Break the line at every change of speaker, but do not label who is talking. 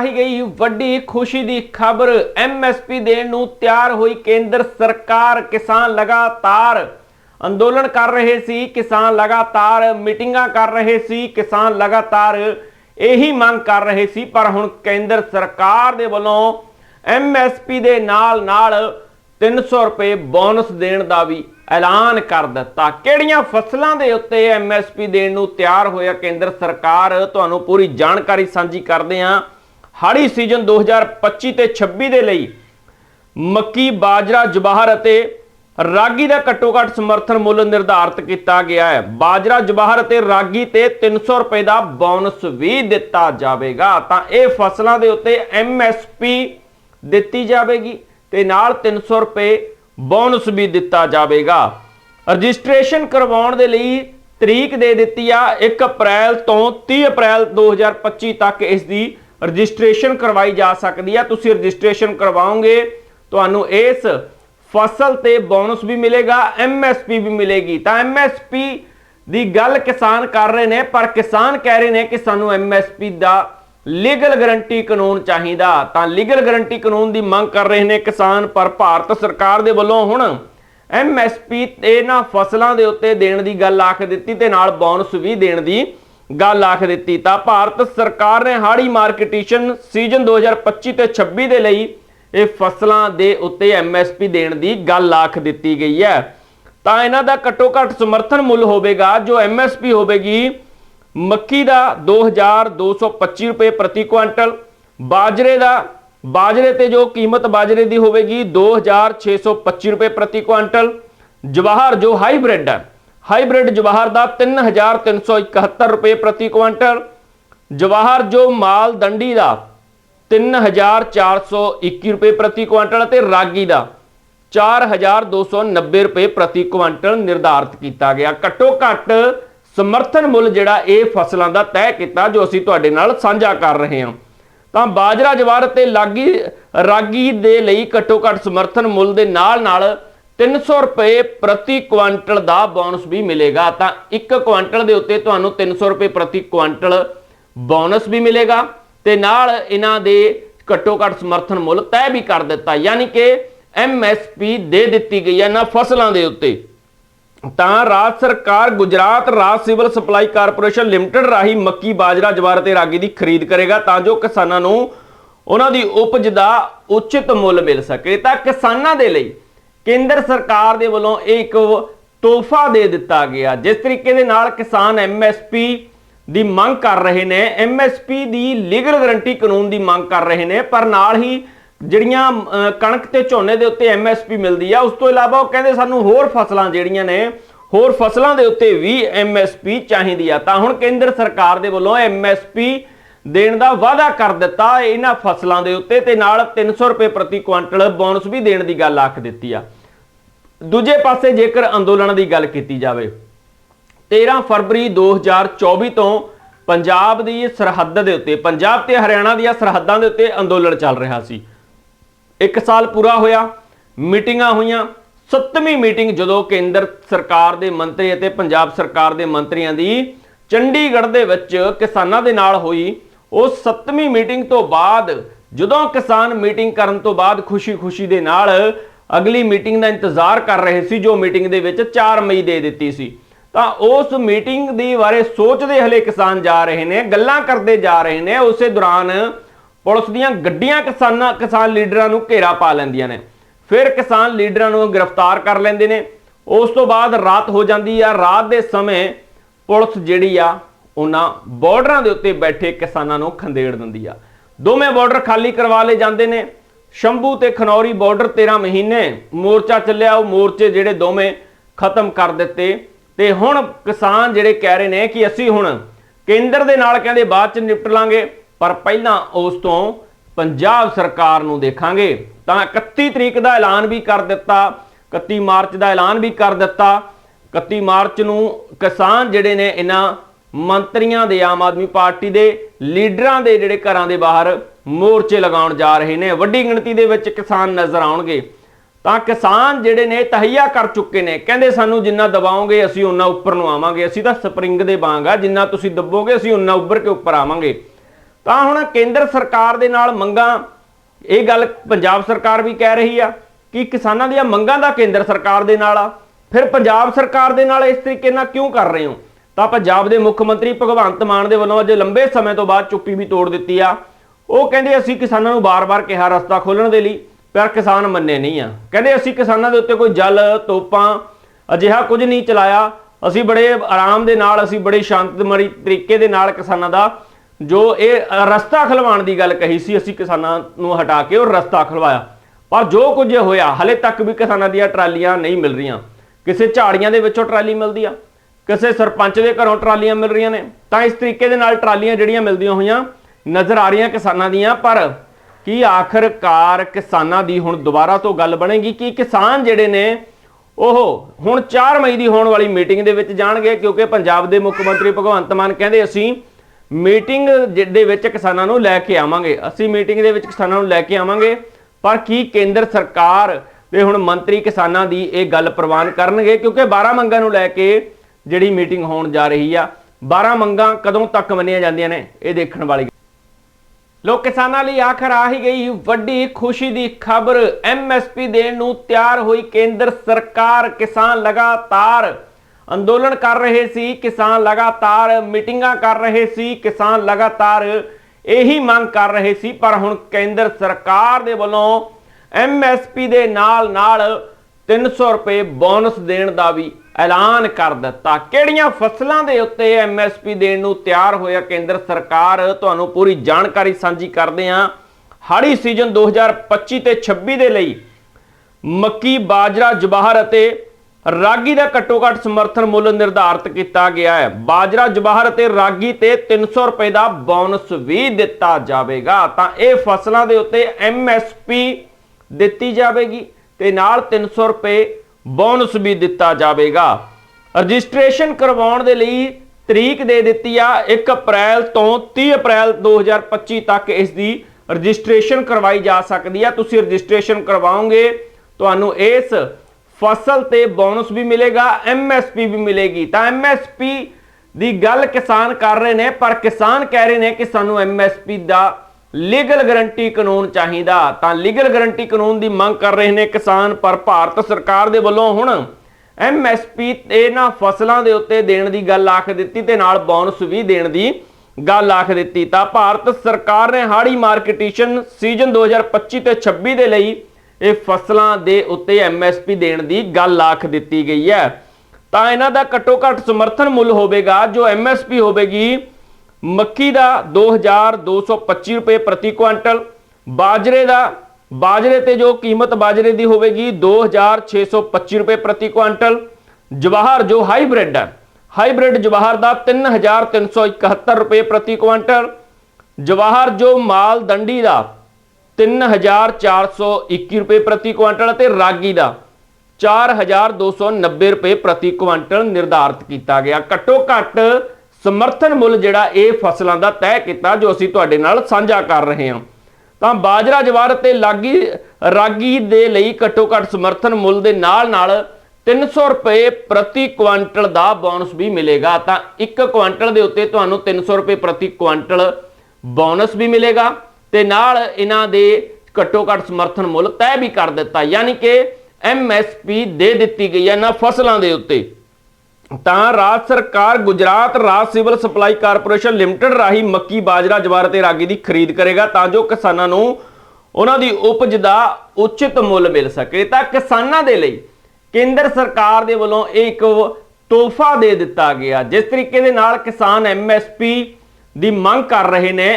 ਆਹੀ ਗਈ ਵੱਡੀ ਖੁਸ਼ੀ ਦੀ ਖਬਰ। ਐਮਐਸਪੀ ਦੇਣ ਨੂੰ ਤਿਆਰ ਹੋਈ ਕੇਂਦਰ ਸਰਕਾਰ ਕਿਸਾਨ ਲਗਾਤਾਰ। ਅੰਦੋਲਨ ਕਰ ਰਹੇ ਸੀ, ਕਿਸਾਨ ਲਗਾਤਾਰ ਮੀਟਿੰਗਾਂ ਕਰ ਰਹੇ ਸੀ, ਕਿਸਾਨ ਲਗਾਤਾਰ ਇਹੀ ਮੰਗ ਕਰ ਰਹੇ ਸੀ। ਪਰ ਹੁਣ ਕੇਂਦਰ ਸਰਕਾਰ ਦੇ ਵੱਲੋਂ ਐਮਐਸਪੀ ਦੇ ਨਾਲ ਨਾਲ 300 ਰੁਪਏ ਬੋਨਸ ਦੇਣ ਦਾ ਵੀ ਐਲਾਨ ਕਰ ਦਿੱਤਾ। ਕਿਹੜੀਆਂ ਫਸਲਾਂ ਦੇ ਉੱਤੇ ਐਮਐਸਪੀ ਦੇਣ ਨੂੰ ਤਿਆਰ ਹੋਇਆ ਕੇਂਦਰ ਸਰਕਾਰ? ਤੁਹਾਨੂੰ ਪੂਰੀ ਜਾਣਕਾਰੀ ਸਾਂਝੀ ਕਰਦੇ ਹਾਂ। ਹਾੜੀ ਸੀਜ਼ਨ 2025 ਤੇ 26 ਦੇ ਲਈ ਮੱਕੀ, ਬਾਜਰਾ, ਜਵਾਹਰ ਅਤੇ ਰਾਗੀ ਦਾ ਘੱਟੋ ਘੱਟ ਸਮਰਥਨ ਮੁੱਲ ਨਿਰਧਾਰਤ ਕੀਤਾ ਗਿਆ ਹੈ। ਬਾਜਰਾ, ਜਵਾਹਰ ਅਤੇ ਰਾਗੀ ਤੇ 300 ਰੁਪਏ ਦਾ ਬੋਨਸ ਵੀ ਦਿੱਤਾ ਜਾਵੇਗਾ। ਤਾਂ ਇਹ ਫਸਲਾਂ ਦੇ ਉੱਤੇ ਐਮਐਸਪੀ ਦਿੱਤੀ ਜਾਵੇਗੀ ਤੇ ਨਾਲ 300 ਰੁਪਏ ਬੋਨਸ ਵੀ ਦਿੱਤਾ ਜਾਵੇਗਾ। ਰਜਿਸਟ੍ਰੇਸ਼ਨ ਕਰਵਾਉਣ ਦੇ ਲਈ ਤਰੀਕ ਦੇ ਦਿੱਤੀ ਆ 1 ਅਪ੍ਰੈਲ ਤੋਂ 30 ਅਪ੍ਰੈਲ 2025 ਤੱਕ ਇਸ ਦੀ ਰਜਿਸਟ੍ਰੇਸ਼ਨ ਕਰਵਾਈ ਜਾ ਸਕਦੀ ਆ। ਤੁਸੀਂ ਰਜਿਸਟ੍ਰੇਸ਼ਨ ਕਰਵਾਓਗੇ, ਤੁਹਾਨੂੰ ਇਸ ਫਸਲ ਤੇ ਬੋਨਸ ਵੀ ਮਿਲੇਗਾ ਐਮਐਸਪੀ ਵੀ ਮਿਲੇਗੀ। ਤਾਂ ਐਮਐਸਪੀ ਦੀ ਗੱਲ ਕਿਸਾਨ ਕਰ ਰਹੇ ਨੇ, ਪਰ ਕਿਸਾਨ ਕਹਿ ਰਹੇ ਨੇ ਕਿ ਸਾਨੂੰ ਐਮਐਸਪੀ ਦਾ ਲੀਗਲ ਗਾਰੰਟੀ ਕਾਨੂੰਨ ਚਾਹੀਦਾ। ਤਾਂ ਲੀਗਲ ਗਾਰੰਟੀ ਕਾਨੂੰਨ ਦੀ ਮੰਗ ਕਰ ਰਹੇ ਨੇ ਕਿਸਾਨ, ਪਰ ਭਾਰਤ ਸਰਕਾਰ ਦੇ ਵੱਲੋਂ ਹੁਣ ਐਮਐਸਪੀ ਇਹਨਾਂ ਫਸਲਾਂ ਦੇ ਉੱਤੇ ਦੇਣ ਦੀ ਗੱਲ ਆਖ ਦਿੱਤੀ ਤੇ ਨਾਲ ਬੋਨਸ ਵੀ ਦੇਣ ਦੀ ਗੱਲ ਆਖ ਦਿੱਤੀ ਤਾਂ ਭਾਰਤ ਸਰਕਾਰ ਨੇ ਹਾੜੀ ਮਾਰਕੀਟੇਸ਼ਨ ਸੀਜ਼ਨ 2025 ਤੇ 26 ਦੇ ਲਈ ਇਹ ਫਸਲਾਂ ਦੇ ਉੱਤੇ ਐਮਐਸਪੀ ਦੇਣ ਦੀ ਗੱਲ ਆਖ ਦਿੱਤੀ ਗਈ ਹੈ। ਤਾਂ ਇਹਨਾਂ ਦਾ ਘੱਟੋ ਘੱਟ ਸਮਰਥਨ ਮੁੱਲ ਹੋਵੇਗਾ, ਜੋ ਐਮਐਸਪੀ ਹੋਵੇਗੀ, ਮੱਕੀ ਦਾ 2225 ਰੁਪਏ ਪ੍ਰਤੀ ਕੁਇੰਟਲ, ਬਾਜਰੇ ਦਾ, ਬਾਜਰੇ ਤੇ ਜੋ ਕੀਮਤ ਬਾਜਰੇ ਦੀ ਹੋਵੇਗੀ 2625 ਰੁਪਏ ਪ੍ਰਤੀ ਕੁਇੰਟਲ, ਜਵਾਹਰ ਜੋ ਹਾਈਬ੍ਰਿਡ ਹੈ। ਹਾਈਬ੍ਰਿਡ ਜਵਾਹਰ ਦਾ 3371 ਰੁਪਏ ਪ੍ਰਤੀ ਕੁਇੰਟਲ। ਜਵਾਹਰ ਜੋ ਮਾਲ ਦੰਡੀ ਦਾ 3421 ਰੁਪਏ ਪ੍ਰਤੀ ਕੁਇੰਟਲ ਅਤੇ ਰਾਗੀ ਦਾ 4290 ਰੁਪਏ ਪ੍ਰਤੀ ਕੁਇੰਟਲ ਨਿਰਧਾਰਿਤ ਕੀਤਾ ਗਿਆ। ਘੱਟੋ ਘੱਟ ਸਮਰਥਨ ਮੁੱਲ ਜਿਹੜਾ ਇਹ ਫਸਲਾਂ ਦਾ ਤੈਅ ਕੀਤਾ ਜੋ ਅਸੀਂ ਤੁਹਾਡੇ ਨਾਲ ਸਾਂਝਾ ਕਰ ਰਹੇ ਹਾਂ। ਤਾਂ ਬਾਜਰਾ ਜਵਾਰ ਤੇ ਲਾਗੀ ਰਾਗੀ ਦੇ ਲਈ ਘੱਟੋ ਘੱਟ ਸਮਰਥਨ ਮੁੱਲ ਦੇ ਨਾਲ ਨਾਲ 300 ਰੁਪਏ ਪ੍ਰਤੀ ਕੁਇੰਟਲ ਦਾ ਬੋਨਸ ਵੀ ਮਿਲੇਗਾ। ਤਾਂ ਇੱਕ ਕੁਆਂਟਲ ਦੇ ਉੱਤੇ ਤੁਹਾਨੂੰ 300 ਰੁਪਏ ਪ੍ਰਤੀ ਕੁਇੰਟਲ ਬੋਨਸ ਵੀ ਮਿਲੇਗਾ ਤੇ ਨਾਲ ਇਹਨਾਂ ਦੇ ਘੱਟੋ ਘੱਟ ਸਮਰਥਨ ਮੁੱਲ ਤੈਅ ਵੀ ਕਰ ਦਿੱਤਾ। ਯਾਨੀ ਕਿ ਐਮਐਸਪੀ ਦੇ ਦਿੱਤੀ ਗਈ ਹੈ ਨਾ ਫਸਲਾਂ ਦੇ ਉੱਤੇ। ਤਾਂ ਰਾਜ ਸਰਕਾਰ ਗੁਜਰਾਤ ਰਾਜ ਸਿਵਲ ਸਪਲਾਈ ਕਾਰਪੋਰੇਸ਼ਨ ਲਿਮਟਿਡ ਰਾਹੀਂ ਮੱਕੀ, ਬਾਜਰਾ, ਜਵਾਰ ਤੇ ਰਾਗੀ ਦੀ ਖਰੀਦ ਕਰੇਗਾ ਤਾਂ ਜੋ ਕਿਸਾਨਾਂ ਨੂੰ ਉਹਨਾਂ ਦੀ ਉਪਜ ਦਾ ਉਚਿਤ ਮੁੱਲ ਮਿਲ ਸਕੇ। ਤਾਂ ਕਿਸਾਨਾਂ ਦੇ ਲਈ ਕੇਂਦਰ ਸਰਕਾਰ ਦੇ ਵੱਲੋਂ ਇਹ ਇੱਕ ਤੋਹਫਾ ਦੇ ਦਿੱਤਾ ਗਿਆ, ਜਿਸ ਤਰੀਕੇ ਦੇ ਨਾਲ ਕਿਸਾਨ ਐਮਐਸਪੀ ਦੀ ਮੰਗ ਕਰ ਰਹੇ ਨੇ ਐਮਐਸਪੀ ਦੀ ਲੀਗਲ ਗਾਰੰਟੀ ਕਾਨੂੰਨ ਦੀ ਮੰਗ ਕਰ ਰਹੇ ਨੇ, ਪਰ ਨਾਲ ਹੀ ਜਿਹੜੀਆਂ ਕਣਕ ਤੇ ਝੋਨੇ ਦੇ ਉੱਤੇ ਐਮਐਸਪੀ ਮਿਲਦੀ ਆ, ਉਸ ਤੋਂ ਇਲਾਵਾ ਉਹ ਕਹਿੰਦੇ ਸਾਨੂੰ ਹੋਰ ਫਸਲਾਂ ਜਿਹੜੀਆਂ ਨੇ, ਹੋਰ ਫਸਲਾਂ ਦੇ ਉੱਤੇ ਵੀ ਐਮਐਸਪੀ ਚਾਹੀਦੀ ਆ। ਤਾਂ ਹੁਣ ਕੇਂਦਰ ਸਰਕਾਰ ਦੇ ਵੱਲੋਂ ਐਮਐਸਪੀ ਦੇਣ ਦਾ ਵਾਅਦਾ ਕਰ ਦਿੱਤਾ, ਇਹਨਾਂ ਫਸਲਾਂ ਦੇ ਉੱਤੇ ਤੇ ਨਾਲ 300 ਰੁਪਏ ਪ੍ਰਤੀ ਕੁਇੰਟਲ ਬੋਨਸ ਵੀ ਦੇਣ ਦੀ ਗੱਲ ਆਖ ਦਿੱਤੀ ਆ। ਦੂਜੇ ਪਾਸੇ ਜੇਕਰ ਅੰਦੋਲਨਾਂ ਦੀ ਗੱਲ ਕੀਤੀ ਜਾਵੇ 13 ਫਰਵਰੀ 2024 ਤੋਂ ਪੰਜਾਬ ਦੀ ਸਰਹੱਦ ਦੇ ਉੱਤੇ, ਪੰਜਾਬ ਤੇ ਹਰਿਆਣਾ ਦੀਆਂ ਸਰਹੱਦਾਂ ਦੇ ਉੱਤੇ ਅੰਦੋਲਨ ਚੱਲ ਰਿਹਾ ਸੀ। ਇੱਕ ਸਾਲ ਪੂਰਾ ਹੋਇਆ, ਮੀਟਿੰਗਾਂ ਹੋਈਆਂ, ਸੱਤਵੀਂ ਮੀਟਿੰਗ ਜਦੋਂ ਕੇਂਦਰ ਸਰਕਾਰ ਦੇ ਮੰਤਰੀ ਅਤੇ ਪੰਜਾਬ ਸਰਕਾਰ ਦੇ ਮੰਤਰੀਆਂ ਦੀ ਚੰਡੀਗੜ੍ਹ ਦੇ ਵਿੱਚ ਕਿਸਾਨਾਂ ਦੇ ਨਾਲ ਹੋਈ, ਉਹ ਸੱਤਵੀਂ ਮੀਟਿੰਗ ਤੋਂ ਬਾਅਦ, ਜਦੋਂ ਕਿਸਾਨ ਮੀਟਿੰਗ ਕਰਨ ਤੋਂ ਬਾਅਦ ਖੁਸ਼ੀ-ਖੁਸ਼ੀ ਦੇ ਨਾਲ ਅਗਲੀ ਮੀਟਿੰਗ ਦਾ ਇੰਤਜ਼ਾਰ ਕਰ ਰਹੇ ਸੀ, ਜੋ ਮੀਟਿੰਗ ਦੇ ਵਿੱਚ 4 ਮਈ ਦੇ ਦਿੱਤੀ ਸੀ। ਤਾਂ ਉਸ ਮੀਟਿੰਗ ਦੀ ਬਾਰੇ ਸੋਚਦੇ ਹਲੇ ਕਿਸਾਨ ਜਾ ਰਹੇ ਨੇ, ਗੱਲਾਂ ਕਰਦੇ ਜਾ ਰਹੇ ਨੇ। ਉਸੇ ਦੌਰਾਨ ਪੁਲਿਸ ਦੀਆਂ ਗੱਡੀਆਂ ਕਿਸਾਨਾਂ, ਕਿਸਾਨ ਲੀਡਰਾਂ ਨੂੰ ਘੇਰਾ ਪਾ ਲੈਂਦੀਆਂ ਨੇ। ਫਿਰ ਕਿਸਾਨ ਲੀਡਰਾਂ ਨੂੰ ਗ੍ਰਿਫਤਾਰ ਕਰ ਲੈਂਦੇ ਨੇ। ਉਸ ਤੋਂ ਬਾਅਦ ਰਾਤ ਹੋ ਜਾਂਦੀ ਆ। ਰਾਤ ਦੇ ਸਮੇਂ ਪੁਲਿਸ ਜਿਹੜੀ ਆ, ਉਹਨਾਂ ਬਾਰਡਰਾਂ ਦੇ ਉੱਤੇ ਬੈਠੇ ਕਿਸਾਨਾਂ ਨੂੰ ਖੰਦੇੜ ਦਿੰਦੀ ਆ। ਦੋਵੇਂ ਬਾਰਡਰ ਖਾਲੀ ਕਰਵਾ ਲਏ ਜਾਂਦੇ ਨੇ। ਸ਼ੰਭੂ ਤੇ ਖਨੌਰੀ ਬਾਰਡਰ 13 ਮਹੀਨੇ ਮੋਰਚਾ ਚੱਲਿਆ, ਉਹ ਮੋਰਚੇ ਜਿਹੜੇ ਦੋਵੇਂ ਖਤਮ ਕਰ ਦਿੱਤੇ। ਤੇ ਹੁਣ ਕਿਸਾਨ ਜਿਹੜੇ ਕਹਿ ਰਹੇ ਨੇ ਕਿ ਅਸੀਂ ਹੁਣ ਕੇਂਦਰ ਦੇ ਨਾਲ ਕਹਿੰਦੇ ਬਾਅਦ ਚ ਨਿਪਟ ਲਾਂਗੇ, ਪਰ ਪਹਿਲਾਂ ਉਸ ਤੋਂ ਪੰਜਾਬ ਸਰਕਾਰ ਨੂੰ ਦੇਖਾਂਗੇ। ਤਾਂ 31 ਤਰੀਕ ਦਾ ਐਲਾਨ ਵੀ ਕਰ ਦਿੱਤਾ 31 ਮਾਰਚ ਦਾ ਐਲਾਨ ਵੀ ਕਰ ਦਿੱਤਾ। 31 ਮਾਰਚ ਨੂੰ ਕਿਸਾਨ ਜਿਹੜੇ ਨੇ ਇਹਨਾਂ ਮੰਤਰੀਆਂ ਦੇ ਆਮ ਆਦਮੀ ਪਾਰਟੀ ਦੇ ਲੀਡਰਾਂ ਦੇ ਜਿਹੜੇ ਘਰਾਂ ਦੇ ਬਾਹਰ ਮੋਰਚੇ ਲਗਾਉਣ ਜਾ ਰਹੇ ਨੇ, ਵੱਡੀ ਗਿਣਤੀ ਦੇ ਵਿੱਚ ਕਿਸਾਨ ਨਜ਼ਰ ਆਉਣਗੇ। ਤਾਂ ਕਿਸਾਨ ਜਿਹੜੇ ਨੇ ਤਹਈਆ ਕਰ ਚੁੱਕੇ ਨੇ, ਕਹਿੰਦੇ ਸਾਨੂੰ ਜਿੰਨਾ ਦਬਾਓਗੇ ਅਸੀਂ ਉਹਨਾਂ ਉੱਪਰ ਨੂੰ ਆਵਾਂਗੇ। ਅਸੀਂ ਤਾਂ ਸਪਰਿੰਗ ਦੇ ਵਾਂਗ ਆ, ਜਿੰਨਾ ਤੁਸੀਂ ਦੱਬੋਗੇ ਅਸੀਂ ਉਹਨਾਂ ਉੱਪਰ ਕੇ ਉੱਪਰ ਆਵਾਂਗੇ। ਤਾਂ ਹੁਣ ਕੇਂਦਰ ਸਰਕਾਰ ਦੇ ਨਾਲ ਮੰਗਾਂ, ਇਹ ਗੱਲ ਪੰਜਾਬ ਸਰਕਾਰ ਵੀ ਕਹਿ ਰਹੀ ਆ ਕਿ ਕਿਸਾਨਾਂ ਦੀਆਂ ਮੰਗਾਂ ਦਾ ਕੇਂਦਰ ਸਰਕਾਰ ਦੇ ਨਾਲ ਆ। ਫਿਰ ਪੰਜਾਬ ਸਰਕਾਰ ਦੇ ਨਾਲ ਇਸ ਤਰੀਕੇ ਨਾਲ ਕਿਉਂ ਕਰ ਰਹੇ ਹੋ? ਤਾਂ ਪੰਜਾਬ ਦੇ ਮੁੱਖ ਮੰਤਰੀ ਭਗਵੰਤ ਮਾਨ ਦੇ ਵੱਲੋਂ ਅੱਜ ਲੰਬੇ ਸਮੇਂ ਤੋਂ ਬਾਅਦ ਚੁੱਪੀ ਵੀ ਤੋੜ ਦਿੱਤੀ ਆ। ਉਹ ਕਹਿੰਦੇ ਅਸੀਂ ਕਿਸਾਨਾਂ ਨੂੰ ਬਾਰ-ਬਾਰ ਕਿਹਾ ਰਸਤਾ ਖੋਲਣ ਦੇ ਲਈ, ਪਰ ਕਿਸਾਨ ਮੰਨੇ ਨਹੀਂ ਆ। ਕਹਿੰਦੇ ਅਸੀਂ ਕਿਸਾਨਾਂ ਦੇ ਉੱਤੇ ਕੋਈ ਜਲ, ਤੋਪਾਂ ਅਜਿਹਾ ਕੁਝ ਨਹੀਂ ਚਲਾਇਆ। ਅਸੀਂ ਬੜੇ ਆਰਾਮ ਦੇ ਨਾਲ, ਅਸੀਂ ਬੜੇ ਸ਼ਾਂਤਮਈ ਤਰੀਕੇ ਦੇ ਨਾਲ ਕਿਸਾਨਾਂ ਦਾ ਜੋ ਇਹ ਰਸਤਾ ਖਲਵਾਉਣ ਦੀ ਗੱਲ ਕਹੀ ਸੀ, ਅਸੀਂ ਕਿਸਾਨਾਂ ਨੂੰ ਹਟਾ ਕੇ ਉਹ ਰਸਤਾ ਖਲਵਾਇਆ। ਪਰ ਜੋ ਕੁਝ ਹੋਇਆ, ਹਲੇ ਤੱਕ ਵੀ ਕਿਸਾਨਾਂ ਦੀਆਂ ਟਰਾਲੀਆਂ ਨਹੀਂ ਮਿਲ ਰਹੀਆਂ। ਕਿਸੇ ਝਾੜੀਆਂ ਦੇ ਵਿੱਚੋਂ ਟਰਾਲੀ ਮਿਲਦੀ ਆ। ਕਿਸੇ ਸਰਪੰਚ ਦੇ ਘਰੋਂ ਟਰਾਲੀਆਂ ਮਿਲ ਰਹੀਆਂ ਨੇ। ਤਾਂ ਇਸ ਤਰੀਕੇ ਦੇ ਨਾਲ ਟਰਾਲੀਆਂ ਜਿਹੜੀਆਂ ਮਿਲਦੀਆਂ ਹੋਈਆਂ ਨਜ਼ਰ ਆ ਰਹੀਆਂ ਕਿਸਾਨਾਂ ਦੀਆਂ, ਪਰ ਕੀ ਆਖਰਕਾਰ ਕਿਸਾਨਾਂ ਦੀ ਹੁਣ ਦੁਬਾਰਾ ਤੋਂ ਗੱਲ ਬਣੇਗੀ? ਕਿ ਕਿਸਾਨ ਜਿਹੜੇ ਨੇ, ਉਹ ਹੁਣ 4 ਮਈ ਦੀ ਹੋਣ ਵਾਲੀ ਮੀਟਿੰਗ ਦੇ ਵਿੱਚ ਜਾਣਗੇ, ਕਿਉਂਕਿ ਪੰਜਾਬ ਦੇ ਮੁੱਖ ਮੰਤਰੀ ਭਗਵੰਤ ਮਾਨ ਕਹਿੰਦੇ, ਅਸੀਂ ਮੀਟਿੰਗ ਜ- ਦੇ ਵਿੱਚ ਕਿਸਾਨਾਂ ਨੂੰ ਲੈ ਕੇ ਆਵਾਂਗੇ। ਅਸੀਂ ਮੀਟਿੰਗ ਦੇ ਵਿੱਚ ਕਿਸਾਨਾਂ ਨੂੰ ਲੈ ਕੇ ਆਵਾਂਗੇ, ਪਰ ਕੀ ਕੇਂਦਰ ਸਰਕਾਰ ਦੇ ਹੁਣ ਮੰਤਰੀ ਕਿਸਾਨਾਂ ਦੀ ਇਹ ਗੱਲ ਪ੍ਰਵਾਨ ਕਰਨਗੇ? ਕਿਉਂਕਿ 12 ਮੰਗਾਂ ਨੂੰ ਲੈ ਕੇ ਜਿਹੜੀ ਮੀਟਿੰਗ ਹੋਣ ਜਾ ਰਹੀ ਆ 12 ਮੰਗਾਂ ਕਦੋਂ ਤੱਕ ਮੰਨੀਆਂ ਜਾਂਦੀਆਂ ਨੇ, ਇਹ ਦੇਖਣ ਵਾਲੀ ਲੋਕ ਕਿਸਾਨਾਂ ਲਈ ਆਖਰ ਆ ਹੀ ਗਈ ਵੱਡੀ ਖੁਸ਼ੀ ਦੀ ਖਬਰ। ਐਮਐਸਪੀ ਦੇਣ ਨੂੰ ਤਿਆਰ ਹੋਈ ਕੇਂਦਰ ਸਰਕਾਰ, ਕਿਸਾਨ ਲਗਾਤਾਰ ਅੰਦੋਲਨ ਕਰ ਰਹੇ ਸੀ, ਕਿਸਾਨ ਲਗਾਤਾਰ ਮੀਟਿੰਗਾਂ ਕਰ ਰਹੇ ਸੀ, ਕਿਸਾਨ ਲਗਾਤਾਰ ਇਹੀ ਮੰਗ ਕਰ ਰਹੇ ਸੀ, ਪਰ ਹੁਣ ਕੇਂਦਰ ਸਰਕਾਰ ਦੇ ਵੱਲੋਂ ਐਮਐਸਪੀ ਦੇ ਨਾਲ ਨਾਲ 300 ਰੁਪਏ ਬੋਨਸ ਦੇਣ ਦਾ ਵੀ ਐਲਾਨ ਕਰ ਦਿੱਤਾ। ਕਿਹੜੀਆਂ ਫਸਲਾਂ ਦੇ ਉੱਤੇ ਐਮਐਸਪੀ ਦੇਣ ਨੂੰ ਤਿਆਰ ਹੋਇਆ ਕੇਂਦਰ ਸਰਕਾਰ? ਤੁਹਾਨੂੰ ਪੂਰੀ ਜਾਣਕਾਰੀ ਸਾਂਝੀ ਕਰਦੇ ਹਾਂ। ਹਾੜੀ ਸੀਜ਼ਨ 2025 ਤੇ 26 ਦੇ ਲਈ ਮੱਕੀ, ਬਾਜਰਾ, ਜਵਾਹਰ ਅਤੇ ਰਾਗੀ ਦਾ ਘੱਟੋ-ਘੱਟ ਸਮਰਥਨ ਮੁੱਲ ਨਿਰਧਾਰਤ ਕੀਤਾ ਗਿਆ ਹੈ। ਬਾਜਰਾ, ਜਵਾਹਰ ਅਤੇ ਰਾਗੀ ਤੇ 300 ਰੁਪਏ ਦਾ ਬੋਨਸ ਵੀ ਦਿੱਤਾ ਜਾਵੇਗਾ। ਤਾਂ ਇਹ ਫਸਲਾਂ ਦੇ ਉੱਤੇ ਐਮਐਸਪੀ ਦਿੱਤੀ ਜਾਵੇਗੀ ਤੇ ਨਾਲ 300 ਰੁਪਏ ਬੋਨਸ ਵੀ ਦਿੱਤਾ ਜਾਵੇਗਾ। ਰਜਿਸਟ੍ਰੇਸ਼ਨ ਕਰਵਾਉਣ ਦੇ ਲਈ ਤਰੀਕ ਦੇ ਦਿੱਤੀ ਆ 1 ਅਪ੍ਰੈਲ ਤੋਂ 30 ਅਪ੍ਰੈਲ 2025 ਤੱਕ ਇਸ ਦੀ ਰਜਿਸਟ੍ਰੇਸ਼ਨ ਕਰਵਾਈ ਜਾ ਸਕਦੀ ਆ। ਤੁਸੀਂ ਰਜਿਸਟ੍ਰੇਸ਼ਨ ਕਰਵਾਓਗੇ, ਤੁਹਾਨੂੰ ਇਸ ਫਸਲ ਤੇ ਬੋਨਸ ਵੀ ਮਿਲੇਗਾ ਐਮਐਸਪੀ ਵੀ ਮਿਲੇਗੀ। ਤਾਂ ਐਮਐਸਪੀ ਦੀ ਗੱਲ ਕਿਸਾਨ ਕਰ ਰਹੇ ਨੇ, ਪਰ ਕਿਸਾਨ ਕਹਿ ਰਹੇ ਨੇ ਕਿ ਸਾਨੂੰ ਐਮਐਸਪੀ ਦਾ ਲੀਗਲ ਗਾਰੰਟੀ ਕਾਨੂੰਨ ਚਾਹੀਦਾ। ਤਾਂ ਲੀਗਲ ਗਾਰੰਟੀ ਕਾਨੂੰਨ ਦੀ ਮੰਗ ਕਰ ਰਹੇ ਨੇ ਕਿਸਾਨ, ਪਰ ਭਾਰਤ ਸਰਕਾਰ ਦੇ ਵੱਲੋਂ ਹੁਣ ਐਮਐਸਪੀ ਇਹਨਾਂ ਫਸਲਾਂ ਦੇ ਉੱਤੇ ਦੇਣ ਦੀ ਗੱਲ ਆਖ ਦਿੱਤੀ ਤੇ ਨਾਲ ਬੋਨਸ ਵੀ ਦੇਣ ਦੀ ਗੱਲ ਆਖ ਦਿੱਤੀ। ਤਾਂ ਭਾਰਤ ਸਰਕਾਰ ਨੇ ਹਾੜੀ ਮਾਰਕੀਟੇਸ਼ਨ ਸੀਜ਼ਨ 2025 ਤੇ 26 ਦੇ ਲਈ ਇਹ ਫਸਲਾਂ ਦੇ ਉੱਤੇ ਐਮਐਸਪੀ ਦੇਣ ਦੀ ਗੱਲ ਆਖ ਦਿੱਤੀ ਗਈ ਹੈ। ਤਾਂ ਇਹਨਾਂ ਦਾ ਘੱਟੋ ਘੱਟ ਸਮਰਥਨ ਮੁੱਲ ਹੋਵੇਗਾ, ਜੋ ਐਮਐਸਪੀ ਹੋਵੇਗੀ ਮੱਕੀ ਦਾ 2225 ਰੁਪਏ ਪ੍ਰਤੀ ਕੁਇੰਟਲ ਬਾਜਰੇ ਦਾ, ਬਾਜਰੇ ਤੇ ਜੋ ਕੀਮਤ ਬਾਜਰੇ ਦੀ ਹੋਵੇਗੀ 2625 ਰੁਪਏ ਪ੍ਰਤੀ ਕੁਇੰਟਲ ਜਵਾਹਰ ਜੋ ਹਾਈਬ੍ਰਿਡ ਹੈ, ਹਾਈਬ੍ਰਿਡ ਜਵਾਹਰ ਦਾ 3371 ਰੁਪਏ ਪ੍ਰਤੀ ਕੁਇੰਟਲ ਜਵਾਹਰ ਜੋ ਮਾਲ ਦੰਡੀ ਦਾ 3421 ਰੁਪਏ ਪ੍ਰਤੀ ਕੁਇੰਟਲ ਅਤੇ ਰਾਗੀ ਦਾ 4290 ਰੁਪਏ ਪ੍ਰਤੀ ਕੁਇੰਟਲ ਨਿਰਧਾਰਿਤ ਕੀਤਾ ਗਿਆ। ਘੱਟੋ ਘੱਟ ਸਮਰਥਨ ਮੁੱਲ ਜਿਹੜਾ ਇਹ ਫਸਲਾਂ ਦਾ ਤੈਅ ਕੀਤਾ ਜੋ ਅਸੀਂ ਤੁਹਾਡੇ ਨਾਲ ਸਾਂਝਾ ਕਰ ਰਹੇ ਹਾਂ। ਤਾਂ ਬਾਜਰਾ ਜਵਾਰ ਤੇ ਲਾਗੀ, ਰਾਗੀ ਦੇ ਲਈ ਘੱਟੋ ਘੱਟ ਸਮਰਥਨ ਮੁੱਲ ਦੇ ਨਾਲ ਨਾਲ 300 ਰੁਪਏ ਪ੍ਰਤੀ ਕੁਆਂਟਲ ਦਾ ਬੋਨਸ ਵੀ ਮਿਲੇਗਾ। ਤਾਂ ਇੱਕ ਕੁਆਂਟਲ ਦੇ ਉੱਤੇ ਤੁਹਾਨੂੰ 300 ਰੁਪਏ ਪ੍ਰਤੀ ਕੁਆਂਟਲ ਬੋਨਸ ਵੀ ਮਿਲੇਗਾ ਤੇ ਨਾਲ ਇਹਨਾਂ ਦੇ ਘੱਟੋ ਘੱਟ ਸਮਰਥਨ ਮੁੱਲ ਤੈਅ ਵੀ ਕਰ ਦਿੱਤਾ। ਯਾਨੀ ਕਿ ਐਮਐਸਪੀ ਦੇ ਦਿੱਤੀ ਗਈ ਹੈ ਇਹਨਾਂ ਫਸਲਾਂ ਦੇ ਉੱਤੇ। ਤਾਂ ਰਾਜ ਸਰਕਾਰ ਗੁਜਰਾਤ ਰਾਜ ਸਿਵਲ ਸਪਲਾਈ ਕਾਰਪੋਰੇਸ਼ਨ ਲਿਮਟਿਡ ਰਾਹੀਂ ਮੱਕੀ, ਬਾਜਰਾ, ਜਵਾਰ ਤੇ ਰਾਗੀ ਦੀ ਖਰੀਦ ਕਰੇਗਾ ਤਾਂ ਜੋ ਕਿਸਾਨਾਂ ਨੂੰ ਉਹਨਾਂ ਦੀ ਉਪਜ ਦਾ ਉਚਿਤ ਮੁੱਲ ਮਿਲ ਸਕੇ। ਤਾਂ ਕਿਸਾਨਾਂ ਦੇ ਲਈ ਕੇਂਦਰ ਸਰਕਾਰ ਦੇ ਵੱਲੋਂ ਇਹ ਇੱਕ ਤੋਹਫਾ ਦੇ ਦਿੱਤਾ ਗਿਆ, ਜਿਸ ਤਰੀਕੇ ਦੇ ਨਾਲ ਕਿਸਾਨ ਐਮਐਸਪੀ ਦੀ ਮੰਗ ਕਰ ਰਹੇ ਨੇ।